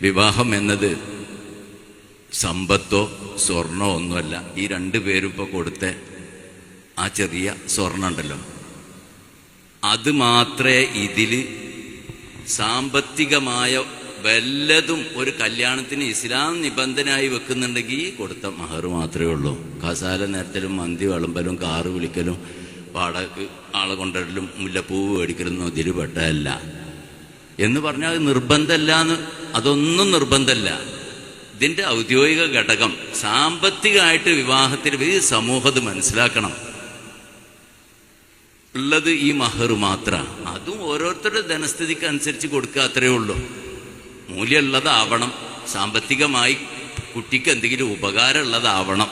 വിവാഹം എന്നത് സമ്പത്തോ സ്വർണോ ഒന്നുമല്ല. ഈ രണ്ട് പേരും ഇപ്പോൾ കൊടുത്ത ആ ചെറിയ സ്വർണം ഉണ്ടല്ലോ. അത് മാത്രമേ ഇതിൽ സാമ്പത്തികമായ വല്ലതും ഒരു കല്യാണത്തിന് ഇസ്ലാം നിബന്ധനയായി വെക്കുന്നുണ്ടെങ്കിൽ കൊടുത്ത മഹർ മാത്രമേ ഉള്ളൂ. കസാല നേരത്തിലും മന്തി വിളമ്പലും കാറ് വിളിക്കലും വാടകക്ക് ആളെ കൊണ്ടുവരലും മുല്ലപ്പൂവ് മേടിക്കലൊന്നും ഇതിൽ പെട്ടതല്ല. എന്ന് പറഞ്ഞാൽ നിർബന്ധമല്ല എന്ന് അതൊന്നും നിർബന്ധമല്ല ഇതിന്റെ ഔദ്യോഗിക ഘടകം സാമ്പത്തികമായിട്ട് വിവാഹത്തിന് ഈ സമൂഹം ഇത് മനസ്സിലാക്കണം. ഉള്ളത് ഈ മഹർ മാത്ര. അതും ഓരോരുത്തരുടെ ധനസ്ഥിതിക്ക് അനുസരിച്ച് കൊടുക്കുക അത്രയേ ഉള്ളൂ. മൂല്യമുള്ളതാവണം. സാമ്പത്തികമായി കുട്ടിക്ക് എന്തെങ്കിലും ഉപകാരമുള്ളതാവണം.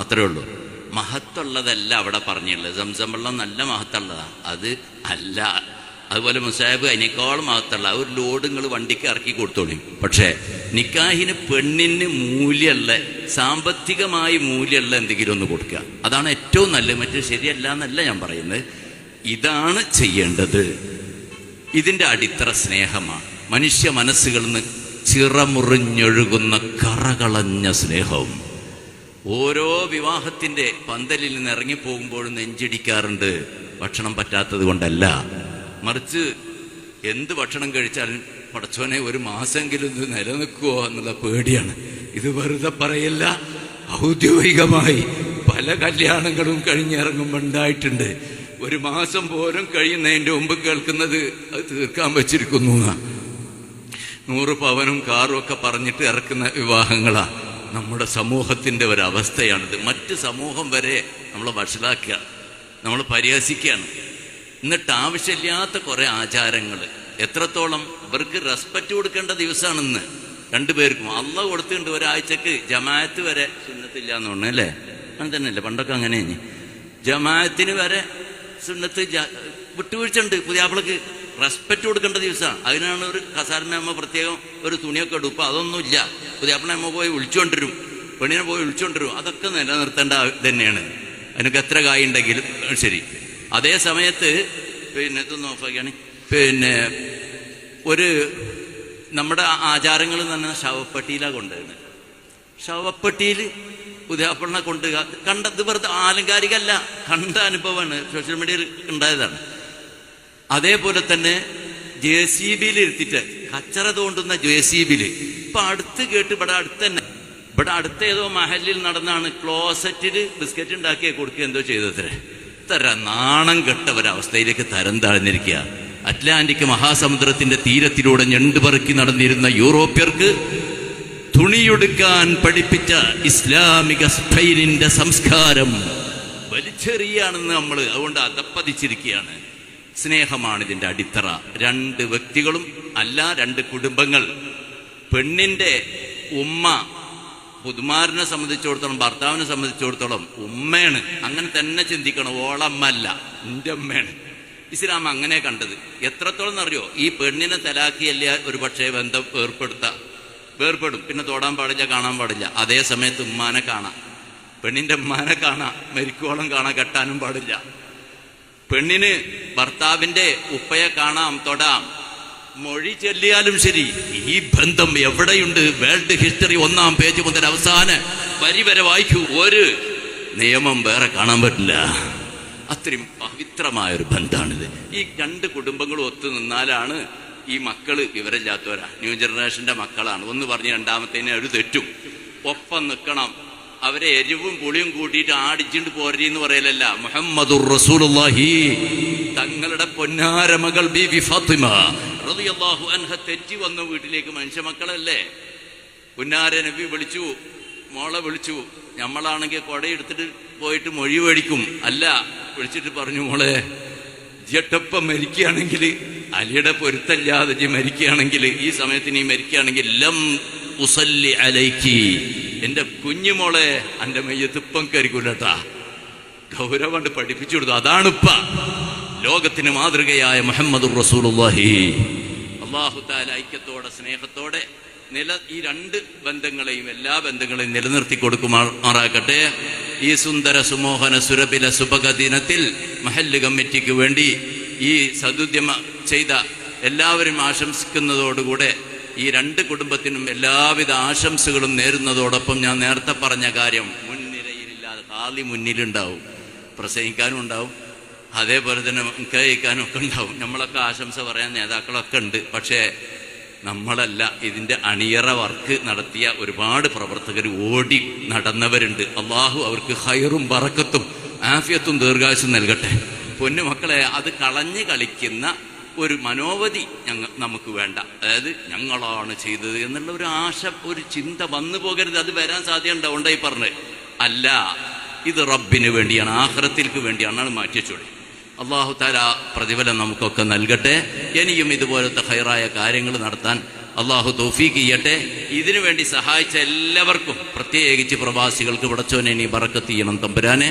അത്രയേ ഉള്ളൂ. മഹത്തുള്ളതല്ല അവിടെ പറഞ്ഞുള്ളത് സംസം വെള്ളം നല്ല മഹത്തുള്ളതാണ് അത് അല്ല. അതുപോലെ മുസാബ് അതിനേക്കാളും മഹത്തുള്ള ഒരു ലോഡ് നിങ്ങൾ വണ്ടിക്ക് ഇറക്കി കൊടുത്തോളൂ. പക്ഷേ നിക്കാഹിന് പെണ്ണിന് മൂല്യമുള്ള സാമ്പത്തികമായി മൂല്യമുള്ള എന്തെങ്കിലും ഒന്ന് കൊടുക്കുക. അതാണ് ഏറ്റവും നല്ലത്. മറ്റേ ശരിയല്ല എന്നല്ല ഞാൻ പറയുന്നത്. ഇതാണ് ചെയ്യേണ്ടത്. ഇതിന്റെ അടിത്തറ സ്നേഹമാണ്. മനുഷ്യ മനസ്സുകളിൽ നിന്ന് ചിറമുറിഞ്ഞൊഴുകുന്ന കറകളഞ്ഞ സ്നേഹവും. ഓരോ വിവാഹത്തിന്റെ പന്തലിൽ നിന്ന് ഇറങ്ങിപ്പോകുമ്പോഴും നെഞ്ചിടിക്കാറുണ്ട്. ഭക്ഷണം പറ്റാത്തത് കൊണ്ടല്ല. മറിച്ച് എന്ത് ഭക്ഷണം കഴിച്ചാലും പടച്ചോനെ ഒരു മാസമെങ്കിലും ഇത് നിലനിൽക്കുമോ എന്നുള്ള പേടിയാണ്. ഇത് വെറുതെ പറയല്ല ഔദ്യോഗികമായി പല കല്യാണങ്ങളും കഴിഞ്ഞിറങ്ങുമ്പോൾ ഉണ്ടായിട്ടുണ്ട്. ഒരു മാസം പോലും കഴിയുന്നതിന്റെ മുമ്പ് കേൾക്കുന്നത് അത് തീർക്കാൻ വെച്ചിരിക്കുന്നു. നൂറ് പവനും കാറും ഒക്കെ പറഞ്ഞിട്ട് ഇറക്കുന്ന വിവാഹങ്ങളാണ് നമ്മുടെ സമൂഹത്തിന്റെ ഒരവസ്ഥയാണിത്. മറ്റ് സമൂഹം വരെ നമ്മളെ വഷളാക്കുക നമ്മൾ പരിഹസിക്കുകയാണ്. എന്നിട്ട് ആവശ്യമില്ലാത്ത കുറെ ആചാരങ്ങൾ എത്രത്തോളം ഇവർക്ക് റെസ്പെക്റ്റ് കൊടുക്കേണ്ട ദിവസമാണ് ഇന്ന് രണ്ടുപേർക്കും. അള്ള കൊടുത്തിട്ടുണ്ട് ഒരാഴ്ചക്ക് ജമാഅത്ത് വരെ സുന്നത്തില്ല എന്ന് പറഞ്ഞു അല്ലേ? അങ്ങനെ തന്നെയല്ലേ? പണ്ടൊക്കെ അങ്ങനെ ജമാഅത്തിന് വരെ സുന്നത്ത് വിട്ടുവീഴ്ച ഉണ്ട് പുതിയാപ്പിളക്ക് റെസ്പെക്റ്റ് കൊടുക്കേണ്ട ദിവസമാണ് അതിനാണ് ഒരു കസാരമ്മ പ്രത്യേകം ഒരു തുണിയൊക്കെ എടുപ്പ് അതൊന്നുമില്ല പുതിയാപ്പിള അമ്മ പോയി വിളിച്ചുകൊണ്ടിരും പെണ്ണിനെ പോയി വിളിച്ചുകൊണ്ടിരും അതൊക്കെ നിലനിർത്തേണ്ട തന്നെയാണ്. അതിനൊക്കെ എത്ര കായുണ്ടെങ്കിലും ശരി. അതേ സമയത്ത് പിന്നെ നോക്കുകയാണ് പിന്നെ ഒരു നമ്മുടെ ആചാരങ്ങൾ തന്നെ ശവപ്പെട്ടിയിലാണ് കൊണ്ടുവരുന്നത് ശവപ്പെട്ടിയിൽ ഉദാഹരണ കൊണ്ടുക കണ്ടത് വെറുതെ ആലങ്കാരികല്ല കണ്ട അനുഭവമാണ്. സോഷ്യൽ മീഡിയയിൽ ഉണ്ടായതാണ്. അതേപോലെ തന്നെ ജെ സി ബിയിൽ ഇരുത്തിട്ട് കച്ചറ തോണ്ടുന്ന ജെ സി ബിയിൽ. ഇപ്പൊ അടുത്ത് കേട്ട് ഇവിടെ അടുത്ത് തന്നെ. ഇവിടെ അടുത്ത ഏതോ മഹലിൽ നടന്നാണ് ക്ലോസറ്റിൽ ബിസ്ക്കറ്റ് ഉണ്ടാക്കിയ കൊടുക്കുക എന്തോ ചെയ്തത്രേ. ഇത്ര നാണം കെട്ട ഒരവസ്ഥയിലേക്ക് തരം താഴ്ന്നിരിക്കുക. അറ്റ്ലാന്റിക് മഹാസമുദ്രത്തിന്റെ തീരത്തിലൂടെ ഞണ്ടുപറക്കി നടന്നിരുന്ന യൂറോപ്യർക്ക് തുണിയൊടുക്കാൻ പഠിപ്പിച്ച ഇസ്ലാമിക സ്പെയിനിന്റെ സംസ്കാരം വലിച്ചെറിയാണെന്ന് നമ്മൾ അതുകൊണ്ട് അതപ്പതിച്ചിരിക്കുകയാണ്. സ്നേഹമാണ് ഇതിന്റെ അടിത്തറ. രണ്ട് വ്യക്തികളും അല്ല രണ്ട് കുടുംബങ്ങൾ. പെണ്ണിന്റെ ഉമ്മ പുതുമാരനെ സംബന്ധിച്ചിടത്തോളം ഭർത്താവിനെ സംബന്ധിച്ചിടത്തോളം ഉമ്മയാണ്. അങ്ങനെ തന്നെ ചിന്തിക്കണം. ഓളമ്മല്ല എന്റെ അമ്മയാണ് ഇസ്ലാം അങ്ങനെ കണ്ടത്. എത്രത്തോളം എന്നറിയോ? ഈ പെണ്ണിനെ തലാക്കിയല്ല ഒരു പക്ഷേ ബന്ധം ഏർപ്പെടുത്താം വേർപ്പെടും. പിന്നെ തോടാൻ പാടില്ല കാണാൻ പാടില്ല. അതേ സമയത്ത് ഉമ്മാനെ കാണാം. പെണ്ണിന്റെ ഉമ്മാനെ കാണാം. മരിക്കോളം കാണാൻ കെട്ടാനും പാടില്ല. പെണ്ണിന് ഭർത്താവിന്റെ ഉപ്പയെ കാണാം തൊടാം. മൊഴി ചൊല്ലിയാലും ശരി. ഈ ബന്ധം എവിടെയുണ്ട്? വേൾഡ് ഹിസ്റ്ററി ഒന്നാം പേജ് മുതൽ അവസാന വരി വരെ വായിക്കൂ. ഒരു നിയമം വേറെ കാണാൻ പറ്റില്ല. അത്രയും പവിത്രമായ ഒരു ബന്ധമാണിത് ഈ രണ്ട് കുടുംബങ്ങളും ഒത്തു നിന്നാലാണ് ഈ മക്കൾ വിവരമില്ലാത്തവരാ. ന്യൂ ജനറേഷന്റെ മക്കളാണ്. ഒന്ന് പറഞ്ഞ് രണ്ടാമത്തേനെ അവർ തെറ്റും. ഒപ്പം നിൽക്കണം. അവരെ എരിവും പുളിയും കൂട്ടിയിട്ട് ആടിച്ചിട്ട് പോരി എന്ന് പറയലല്ല. മുഹമ്മദുർ റസൂലുള്ളാഹി. തങ്ങളുടെ പൊന്നാര മകൾ ബി ഫാത്തിമ. റളിയല്ലാഹു അൻഹ തെറ്റി വന്നു വീട്ടിലേക്ക് മനുഷ്യ മക്കളല്ലേ പുന്നാര നബി വിളിച്ചു മോളെ വിളിച്ചു നമ്മളാണെങ്കിൽ കൊടയെടുത്തിട്ട് പോയിട്ട് മൊഴി മേടിക്കും. അല്ല വിളിച്ചിട്ട് പറഞ്ഞു മോളെ ജട്ടപ്പ മരിക്കുകയാണെങ്കിൽ അലിയുടെ പൊരുത്തല്ലാതെ ജി മരിക്കുകയാണെങ്കിൽ ഈ സമയത്ത് നീ മരിക്കുകയാണെങ്കിൽ ലം ഉസല്ലി അലൈക്കി. എന്റെ കുഞ്ഞുമോളെ എന്റെ മെയ്യത്തിപ്പം കരിക്കൂലട്ടാ ഗൗരവണ്ട് പഠിപ്പിച്ചു കൊടുത്തു. അതാണിപ്പ ലോകത്തിന് മാതൃകയായ മുഹമ്മദ് റസൂലുള്ളാഹി. അള്ളാഹു താല ഐക്യത്തോടെ സ്നേഹത്തോടെ നില ഈ രണ്ട് ബന്ധങ്ങളെയും എല്ലാ ബന്ധങ്ങളെയും നിലനിർത്തി കൊടുക്കുമാറാകട്ടെ. ഈ സുന്ദര സുമോഹന സുരബില സുഭഗ ദിനത്തിൽ മഹല്ല് കമ്മിറ്റിക്ക് വേണ്ടി ഈ സദുദ്യമ ചെയ്ത എല്ലാവരും ആശംസിക്കുന്നതോടുകൂടെ ഈ രണ്ട് കുടുംബത്തിനും എല്ലാവിധ ആശംസകളും നേരുന്നതോടൊപ്പം ഞാൻ നേരത്തെ പറഞ്ഞ കാര്യം മുൻനിരയിലില്ലാതെ ഹാലി മുന്നിലുണ്ടാവും. പ്രസംഗിക്കാനും ഉണ്ടാവും. അതേപോലെ തന്നെ കഴിക്കാനും ഒക്കെ ഉണ്ടാവും. നമ്മളൊക്കെ ആശംസ പറയാൻ നേതാക്കളൊക്കെ ഉണ്ട്. പക്ഷേ നമ്മളല്ല ഇതിന്റെ അണിയറ വർക്ക് നടത്തിയ ഒരുപാട് പ്രവർത്തകർ ഓടി നടന്നവരുണ്ട്. അള്ളാഹു അവർക്ക് ഹൈറും പറക്കത്തും ആഫിയത്തും ദീർഘായുസും നൽകട്ടെ. പൊന്നു മക്കളെ അത് കളഞ്ഞു കളിക്കുന്ന ഒരു മനോവധി ഞങ്ങ നമുക്ക് വേണ്ട. അതായത് ഞങ്ങളാണ് ചെയ്തത് എന്നുള്ള ഒരു ആശ ഒരു ചിന്ത വന്നു പോകരുത്. അത് വരാൻ സാധ്യത ഉണ്ടായി പറഞ്ഞ് അല്ല ഇത് റബ്ബിന് വേണ്ടിയാണ് ആഹ്റത്തിൽക്ക് വേണ്ടിയാണ്. മാറ്റി വെച്ചോളി. അള്ളാഹു താല പ്രതിഫലം നമുക്കൊക്കെ നൽകട്ടെ. ഇനിയും ഇതുപോലത്തെ ഹൈറായ കാര്യങ്ങൾ നടത്താൻ അള്ളാഹു തോഫീക്ക് ചെയ്യട്ടെ. ഇതിനു വേണ്ടി സഹായിച്ച എല്ലാവർക്കും പ്രത്യേകിച്ച് പ്രവാസികൾക്ക് പടച്ചോനെ ഇനി ബറക്കത്ത് ചെയ്യണം തമ്പുരാനെ.